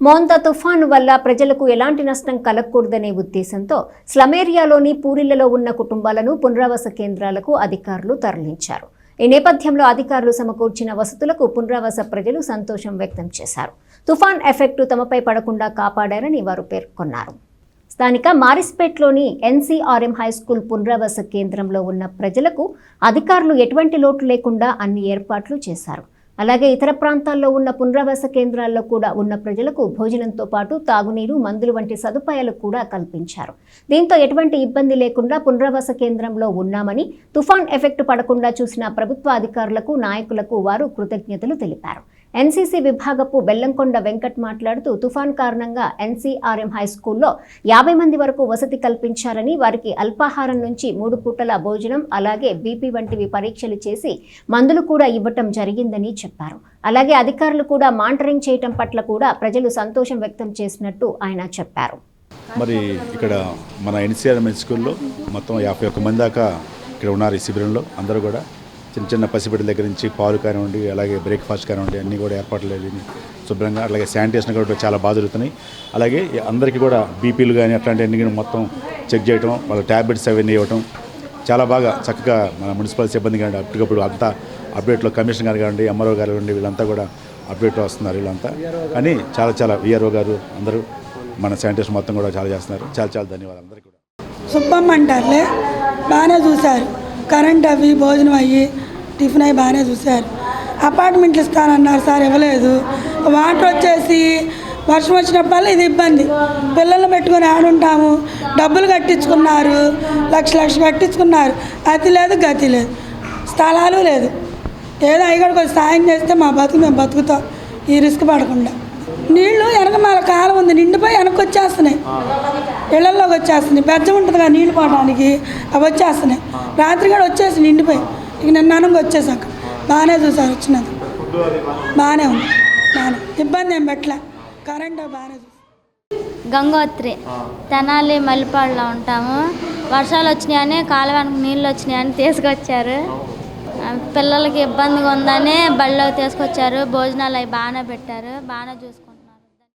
మోంతా తుఫాను వల్ల ప్రజలకు ఎలాంటి నష్టం కలగకూడదనే ఉద్దేశంతో స్లమేరియాలోని పూరిళ్ళలో ఉన్న కుటుంబాలను పునరావాస కేంద్రాలకు అధికారులు తరలించారు. ఈ నేపథ్యంలో అధికారులు సమకూర్చిన వసతులకు పునరావాస ప్రజలు సంతోషం వ్యక్తం చేశారు. తుఫాన్ ఎఫెక్టు తమపై పడకుండా కాపాడారని వారు పేర్కొన్నారు. స్థానిక మారిస్పేట్లోని ఎన్సీఆర్ఎం హై స్కూల్ పునరావాస కేంద్రంలో ఉన్న ప్రజలకు అధికారులు ఎటువంటి లోటు లేకుండా అన్ని ఏర్పాట్లు చేశారు. అలాగే ఇతర ప్రాంతాల్లో ఉన్న పునరావాస కేంద్రాల్లో కూడా ఉన్న ప్రజలకు భోజనంతో పాటు తాగునీరు మందులు వంటి సదుపాయాలు కూడా కల్పించారు. దీంతో ఎటువంటి ఇబ్బంది లేకుండా పునరావాస కేంద్రంలో ఉన్నామని తుఫాన్ ఎఫెక్ట్ పడకుండా చూసిన ప్రభుత్వ అధికారులకు నాయకులకు వారు కృతజ్ఞతలు తెలిపారు. ఎన్సీసీ విభాగపు బెల్లంకొండ వెంకట్ మాట్లాడుతూ తుఫాన్ కారణంగా ఎన్సీఆర్ఎం హై స్కూల్లో యాభై మంది వరకు వసతి కల్పించారని వారికి అల్పాహారం నుంచి మూడు పూటల భోజనం అలాగే బీపీ వంటివి పరీక్షలు చేసి మందులు కూడా ఇవ్వటం జరిగిందని చెప్పారు. అలాగే అధికారులు కూడా మానిటరింగ్ చేయటం పట్ల కూడా ప్రజలు సంతోషం వ్యక్తం చేసినట్టు ఆయన చెప్పారు. మరి ఇక్కడ మన ఎన్సీఆర్ స్కూల్లో మొత్తం యాభై ఒక్క మంది దాకా ఇక్కడ ఉన్నారు ఈ శిబిరంలో అందరూ కూడా. చిన్న చిన్న పసిబిడ్డల దగ్గర నుంచి పాలు కానివ్వండి అలాగే బ్రేక్ఫాస్ట్ కానివ్వండి అన్నీ కూడా ఏర్పాట్లు అయ్యి శుభ్రంగా అలాగే శానిటేషన్ కూడా చాలా బాధ జరుగుతున్నాయి. అలాగే అందరికీ కూడా బీపీలు కానీ అట్లాంటివన్నీ మొత్తం చెక్ చేయడం వాళ్ళ ట్యాబ్లెట్స్ అవన్నీ ఇవ్వటం చాలా బాగా చక్కగా మన మున్సిపల్ సిబ్బంది కానీ అప్పటికప్పుడు అంతా అప్డేట్లో కమిషనర్ గారు కానివ్వండి ఎంఆర్ఓ గారు కానివ్వండి వీళ్ళంతా కూడా అప్డేట్లో వస్తున్నారు వీళ్ళంతా. కానీ చాలా చాలా విఆర్ఓ గారు అందరూ మన శానిటేషన్ మొత్తం కూడా చాలా చేస్తున్నారు. చాలా చాలా ధన్యవాదాలు అందరికీ కూడా. సుబ్బమ్మ అంటారులే? బాగానే చూశారు. కరెంట్ అవి భోజనం అయ్యి టిఫిన్ అవి బాగానే చూశారు. అపార్ట్మెంట్లు ఇస్తానన్నారు సార్ ఇవ్వలేదు. వాటర్ వచ్చేసి వర్షం వచ్చినప్పుడల్లా ఇది ఇబ్బంది. పిల్లల్ని పెట్టుకొని ఆడుంటాము డబ్బులు కట్టించుకున్నారు. లక్ష లక్ష కట్టించుకున్నారు. అతి లేదు గతి లేదు. స్థలాలు లేదు. ఏదో అయ్యగాడు కొంచెం సాయం చేస్తే మా బతుకు మేము బతుకుతాం. ఈ రిస్క్ పడకుండా. నీళ్ళు వెనకమాల కాలం ఉంది. నిండిపోయి వెనక్కి వచ్చేస్తున్నాయి. ఇళ్ళలోకి వచ్చేస్తున్నాయి. బెజ్జం ఉంటుంది కదా నీళ్ళు పోవడానికి. అవి వచ్చేస్తున్నాయి. రాత్రి కూడా వచ్చేసి నిండిపోయి. ఇక నిన్న వచ్చేసాక. బాగానే చూసారు వచ్చినది. బాగానే ఉంది. బాగానే. ఇబ్బంది ఏం పెట్టలే. కరెంట్ బాగానే చూసారు గంగోత్రి తెనాలి మల్లిపాడులో ఉంటాము. వర్షాలు వచ్చినాయని కాలువానికి నీళ్ళు వచ్చినాయని తీసుకొచ్చారు. పిల్లలకి ఇబ్బందిగా ఉందని బళ్ళో తీసుకొచ్చారు. భోజనాలు అవి బాగానే పెట్టారు. బాగానే చూసుకున్నారు